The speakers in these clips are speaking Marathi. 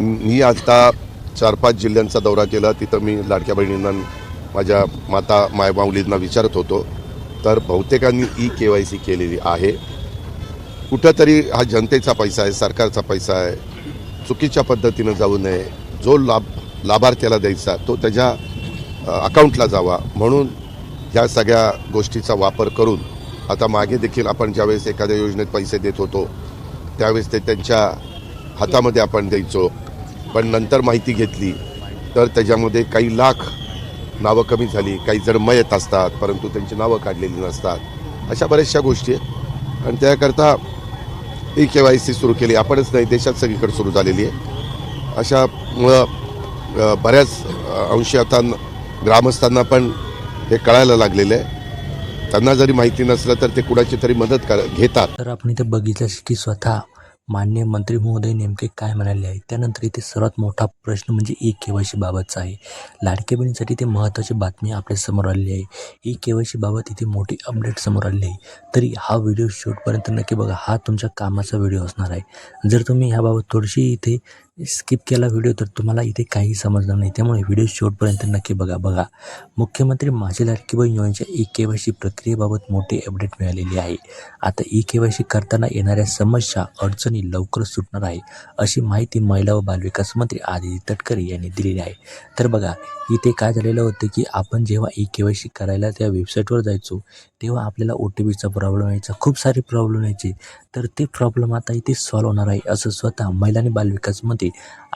मी आता चार पाच जिल्ह्यांचा दौरा केला. तिथं मी लाडक्या बहिणींना माझ्या माता मायमाऊलींना विचारत होतो. तर बहुतेकांनी ई के वाय सी केलेली आहे. कुठंतरी हा जनतेचा पैसा आहे सरकारचा पैसा आहे. चुकीच्या पद्धतीनं जाऊ नये. जो लाभ लाभार्थ्याला द्यायचा तो त्याच्या अकाउंटला जावा. म्हणून ह्या सगळ्या गोष्टीचा वापर करून आता मागे देखील आपण ज्यावेळेस एखाद्या योजनेत पैसे देत होतो त्यावेळेस ते त्यांच्या हातामध्ये आपण द्यायचो. पण नंतर माहिती घेतली तर त्याच्यामध्ये काही लाख नावं कमी झाली काही जण मयत असतात परंतु त्यांची नावं काढलेली नसतात. अशा बऱ्याचशा गोष्टी आहेत. आणि त्याकरता ई के वाय सी सुरू केली. आपणच नाही देशात सगळीकडे सुरू झालेली आहे. अशामुळं बऱ्याच अंशी आता ग्रामस्थांना पण हे कळायला लागलेलं आहे. त्यांना जरी माहिती नसलं तर ते कुणाची तरी मदत कर घेतात. तर आपण इथे बघितलं की स्वतः मान्य मंत्री महोदय नेमके काय म्हणाले आहे? त्यानंतर इथे सर्वात मोठा प्रश्न म्हणजे ई के वाय सी बाबतचा आहे. लाडक्या बहिणीसाठी ते महत्त्वाची बातमी आपल्यासमोर आलेली आहे. ई के वाय सी बाबत इथे मोठी अपडेट समोर आलेली आहे. तरी हा व्हिडिओ शूटपर्यंत नक्की बघा. हा तुमच्या कामाचा व्हिडिओ असणार आहे. जर तुम्ही ह्याबाबत थोडीशी इथे स्किप केला व्हिडिओ तर तुम्हाला इथे काही समजणार नाही. त्यामुळे व्हिडिओ शेवटपर्यंत नक्की बघा बघा. मुख्यमंत्री माझी लाडकी बहीण योजनेच्या ई के वाय सी प्रक्रियेबाबत मोठी अपडेट मिळालेली आहे. आता ई के वाय सी करताना येणाऱ्या समस्या अडचणी लवकरच सुटणार आहे अशी माहिती महिला व बालविकास मंत्री आदिती तटकरे यांनी दिलेली आहे. तर बघा इथे काय झालेलं होतं की आपण जेव्हा ई के वाय सी करायला त्या वेबसाईटवर जायचो तेव्हा आपल्याला ओ टी पीचा प्रॉब्लेम यायचा खूप सारे प्रॉब्लेम यायचे. तर ते प्रॉब्लेम आता इथे सॉल्व्ह होणार आहे असं स्वतः महिला आणि बालविकास मंत्री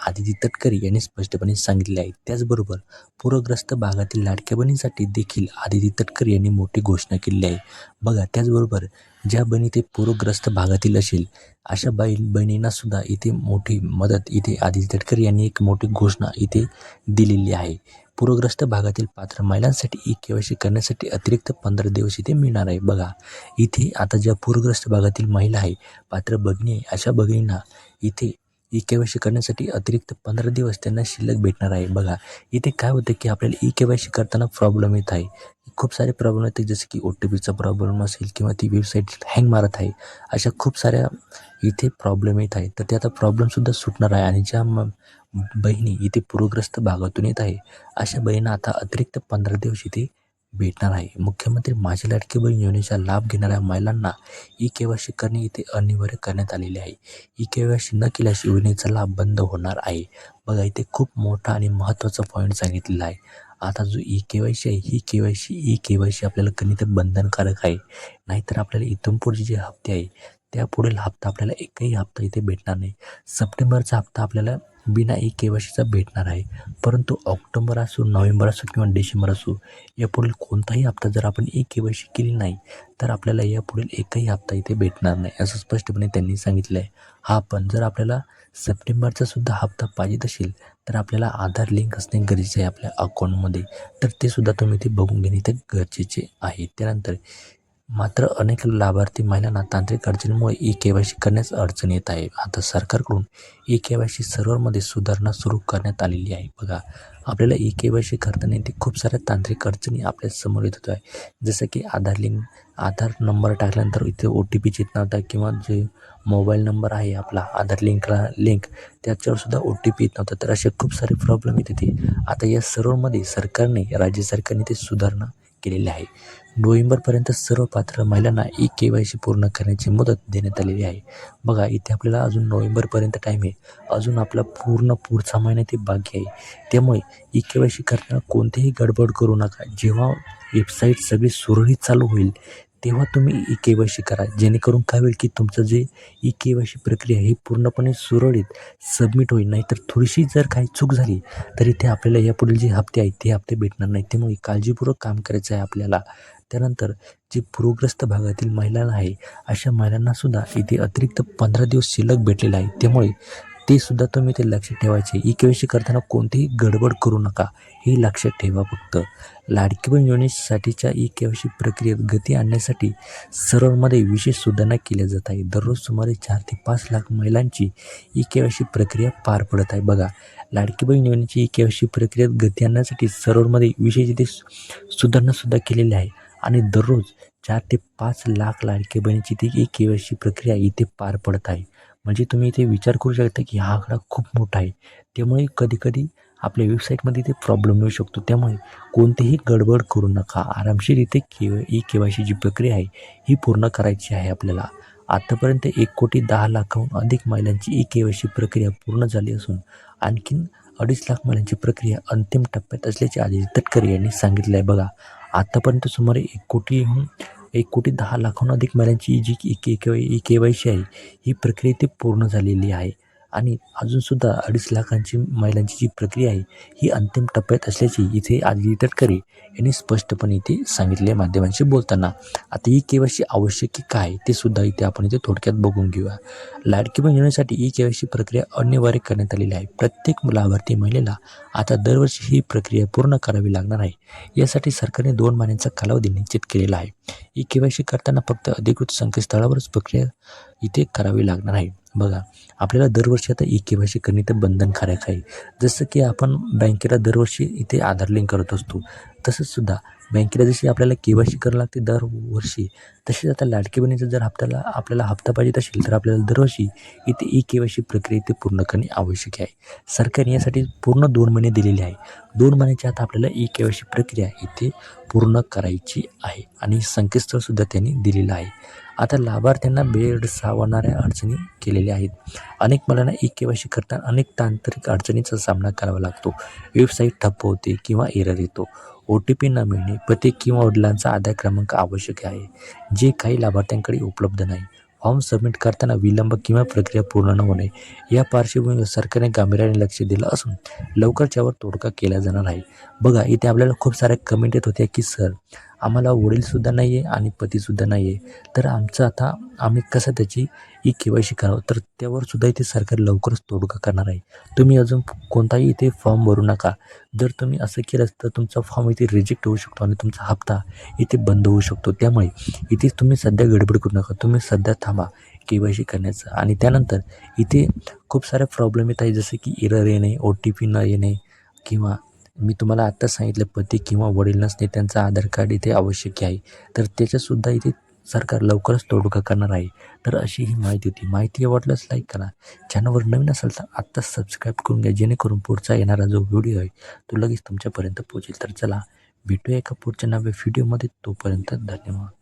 आदिती तटकरे यांनी स्पष्टपणे सांगितले आहे. त्याचबरोबर पूरग्रस्त भागातील लाडक्या बहिणींसाठी देखील आदिती तटकरे यांनी मोठी घोषणा केली आहे. बघा त्याचबरोबर ज्या बहिणी ते पूरग्रस्त भागातील असेल अशा बाई बहिणींना सुद्धा इथे मोठी मदत इथे आदिती तटकरे यांनी एक मोठी घोषणा इथे दिलेली आहे. पूरग्रस्त भागातील पात्र महिलांसाठी ई केवायसी करण्यासाठी अतिरिक्त पंधरा दिवस इथे मिळणार आहे. बघा इथे आता ज्या पूरग्रस्त भागातील महिला आहे पात्र भगिनी आहे अशा भगिनींना इथे ई के वाय सी करण्यासाठी अतिरिक्त पंधरा दिवस त्यांना शिल्लक भेटणार आहे. बघा इथे काय होतं की आपल्याला ई के वाय सी करताना प्रॉब्लेम येत आहे. खूप सारे प्रॉब्लेम येते जसे की ओ टी पीचा प्रॉब्लेम असेल किंवा ती वेबसाईट हँग मारत आहे. अशा खूप साऱ्या इथे प्रॉब्लेम येत आहे. तर ते आता प्रॉब्लेमसुद्धा सुटणार आहे आणि ज्या बहिणी इथे पूरग्रस्त भागातून येत आहे अशा बहिणींना आता अतिरिक्त पंधरा दिवस इथे भेटणार आहे. मुख्यमंत्री माझी लाडकी बहीण योजनेचा लाभ घेणाऱ्या महिलांना ई के वाय सी करणे इथे अनिवार्य करण्यात आलेले आहे. ई के वाय सी न केल्यास योजनेचा लाभ बंद होणार आहे. बघा इथे खूप मोठा आणि महत्त्वाचा पॉईंट सांगितलेला आहे. आता जो ई के वाय सी आहे ही K Y C E K Y C आपल्याला कधी बंधनकारक आहे. नाहीतर आपल्याला इथून पुढचे जे हप्ते आहे त्या पुढील हप्ता आपल्याला एकही हप्ता इथे भेटणार नाही. सप्टेंबरचा हप्ता आपल्याला बिना ई के वाय सीचा भेटणार आहे. परंतु ऑक्टोबर असो नोव्हेंबर असो किंवा डिसेंबर असो यापुढील कोणताही हप्ता जर आपण ई के वाय सी केली नाही तर आपल्याला यापुढील एकही हप्ता इथे भेटणार नाही असं स्पष्टपणे त्यांनी सांगितलं आहे हा पण जर आपल्याला सप्टेंबरचा सुद्धा हप्ता पाहिजे असेल तर आपल्याला आधार लिंक असणे गरजेचे आहे आपल्या अकाउंटमध्ये. तर ते सुद्धा तुम्ही ते बघून घेणे ते गरजेचे आहे. त्यानंतर मात्र अनेक लाभार्थी महिलांना तांत्रिक अडचणीमुळे ई के वाय सी करण्यास अडचण येत आहे. आता सरकारकडून ई के वाय सी सर्व्हरमध्ये सुधारणा सुरू करण्यात आलेली आहे. बघा आपल्याला ई के वाय सी करताना ते खूप साऱ्या तांत्रिक अडचणी आपल्यासमोर येत होत्या. आहे जसं की आधार लिंक आधार नंबर टाकल्यानंतर इथे ओ टी पी येत नव्हता किंवा जे मोबाईल नंबर आहे आपला आधार लिंकला लिंक त्याच्यावर सुद्धा ओ टी पी येत नव्हता. तर असे खूप सारे प्रॉब्लेम येत होते. आता या सर्वमध्ये सरकारने राज्य सरकारने ते सुधारणा केलेली आहे. नोव्हेंबरपर्यंत सर्व पात्र महिलांना ई के वाय सी पूर्ण करण्याची मुदत देण्यात आलेली आहे. बघा इथे आपल्याला अजून नोव्हेंबरपर्यंत टाईम आहे. अजून आपला पूर्ण पुढचा महिना ते बाकी आहे. त्यामुळे ई के वाय सी करताना कोणतेही गडबड करू नका. जेव्हा वेबसाईट सगळी सुरळीत चालू होईल तेव्हा तुम्ही ई के वाय सी करा. जेणेकरून काय होईल की तुमचं जे ई के वाय सी प्रक्रिया ही पूर्णपणे सुरळीत सबमिट होईल. नाहीतर थोडीशी जर काही चूक झाली तर इथे आपल्याला यापुढील जे हप्ते आहेत ते हप्ते भेटणार नाही त्यामुळे काळजीपूर्वक काम करायचं आहे आपल्याला. त्यानंतर जे पूरग्रस्त भागातील महिला आहे अशा महिलांना सुद्धा इथे अतिरिक्त पंधरा दिवस शिल्लक भेटलेला आहे. त्यामुळे ते सुद्धा तुम्ही ते लक्षात ठेवायचे. ई के सी करताना कोणतीही गडबड करू नका. हे लक्षात ठेवा फक्त. लाडकी बहीण योजनेसाठीच्या ई के सी प्रक्रियेत गती आणण्यासाठी सर्वांमध्ये विशेष सुधारणा केल्या जात आहे. दररोज सुमारे चार ते पाच लाख महिलांची ई के सी प्रक्रिया पार पडत आहे. बघा लाडकी बहीण योजनेची ई के सी प्रक्रियेत गती आणण्यासाठी सर्वांमध्ये विशेष इथे सुधारणासुद्धा केलेली आहे. आणि दररोज चार ते पाच लाख लाडकी बहिणीची ती ई के सी प्रक्रिया इथे पार पडत आहे. म्हणजे तुम्ही इथे विचार करू शकता की हा आकडा खूप मोठा आहे. त्यामुळे कधीकधी आपल्या वेबसाईटमध्ये ते प्रॉब्लेम येऊ शकतो. त्यामुळे कोणतीही गडबड करू नका. आरामशीर इथे के ई के वाय सीची प्रक्रिया आहे ही पूर्ण करायची आहे आपल्याला. आत्तापर्यंत एक कोटी दहा लाखाहून अधिक महिलांची ई के वाय सी प्रक्रिया पूर्ण झाली असून आणखीन अडीच लाख महिलांची प्रक्रिया अंतिम टप्प्यात असल्याचे आदित्य तटकरे यांनी सांगितलं आहे बघा. आत्तापर्यंत सुमारे एक कोटीहून एक कोटी दहा लाखाहून अधिक महिलांची जी E K K E K Y C आहे ही प्रक्रिया इथे पूर्ण झालेली आहे. आणि अजूनसुद्धा अडीच लाखांची महिलांची जी प्रक्रिया आहे ही अंतिम टप्प्यात असल्याची इथे आदिती तटकरे यांनी स्पष्टपणे इथे सांगितले माध्यमांशी बोलताना. आता ई के आवश्यक की काय ते सुद्धा इथे आपण इथे थोडक्यात बघून घेऊया. लाडकी बहीण योजनेसाठी ई के वाय सी प्रक्रिया अनिवार्य करण्यात आलेली आहे. प्रत्येक लाभार्थी महिलेला आता दरवर्षी ही प्रक्रिया पूर्ण करावी लागणार आहे. यासाठी सरकारने दोन महिन्यांचा कालावधी निश्चित केलेला आहे. ई के वाय सी करताना फक्त अधिकृत संकेतस्थळावरच प्रक्रिया इथे करावी लागणार आहे. बघा आपल्याला दरवर्षी आता ई के वाय सी करणे तर बंधनकारक आहे. जसं की आपण बँकेला दरवर्षी इथे आधार लिंक करत असतो तसंच सुद्धा बँकेला जशी आपल्याला के वाय सी करावं लागते दरवर्षी तसेच आता लाडकी बहिणीचा जर हप्त्याला आपल्याला हप्ता पाहिजे असेल तर आपल्याला दरवर्षी इथे ई के वाय सी प्रक्रिया इथे पूर्ण करणे आवश्यक आहे. सरकारने यासाठी पूर्ण दोन महिने दिलेले आहे. दोन महिन्याच्या आत आपल्याला ई के वाय सी प्रक्रिया इथे पूर्ण करायची आहे आणि संकेतस्थळसुद्धा त्यांनी दिलेलं आहे. आता लाभार्थ्यांना बेड सावरणाऱ्या अडचणी केलेल्या आहेत. अनेक मुलांना ई के वाय सी करताना अनेक तांत्रिक अडचणीचा सामना करावा लागतो. वेबसाईट ठप्प होते किंवा एरर येतो. ओ टी पी न मिळणे पती किंवा वडिलांचा आधार क्रमांक आवश्यक आहे. जे काही लाभार्थ्यांकडे उपलब्ध नाही. फॉर्म सबमिट करताना विलंब किंवा प्रक्रिया पूर्ण न होणे या पार्श्वभूमीवर सरकारने गांभीर्याने लक्ष दिलं असून लवकरच्यावर तोडगा केला जाणार आहे. बघा इथे आपल्याला खूप साऱ्या कमेंट येत होत्या की सर आम्हाला वडीलसुद्धा नाही आहे आणि पतीसुद्धा नाही आहे तर आमचं आता आम्ही कसं त्याची ई के वाय सी करावं तर त्यावर सुद्धा इथे सरकार लवकरच तोडगा करणार आहे. तुम्ही अजून कोणताही इथे फॉर्म भरू नका. जर तुम्ही असं केलं तर तुमचा फॉर्म इथे रिजेक्ट होऊ शकतो आणि तुमचा हप्ता इथे बंद होऊ शकतो. त्यामुळे इथे तुम्ही सध्या गडबड करू नका. तुम्ही सध्या थांबा के वाय सी करण्याचं आणि त्यानंतर इथे खूप सारे प्रॉब्लेम येत आहे जसं की एरर येणे ओ टी पी न येणे किंवा मी तुम्हाला आत्ताच सांगितलं पती किंवा वडील नसणे त्यांचं आधार कार्ड इथे आवश्यक आहे. तर त्याच्यासुद्धा इथे सरकार लवकरच तोडगा करणार आहे. तर अशी ही माहिती होती. माहिती आवडल्यास लाईक करा. चॅनलवर नवीन असेल तर आत्ताच सबस्क्राईब करून घ्या. जेणेकरून पुढचा येणारा जो व्हिडिओ आहे तो लगेच तुमच्यापर्यंत पोहोचेल. तर चला भेटूया एका पुढच्या नव्या व्हिडिओमध्ये तोपर्यंत धन्यवाद.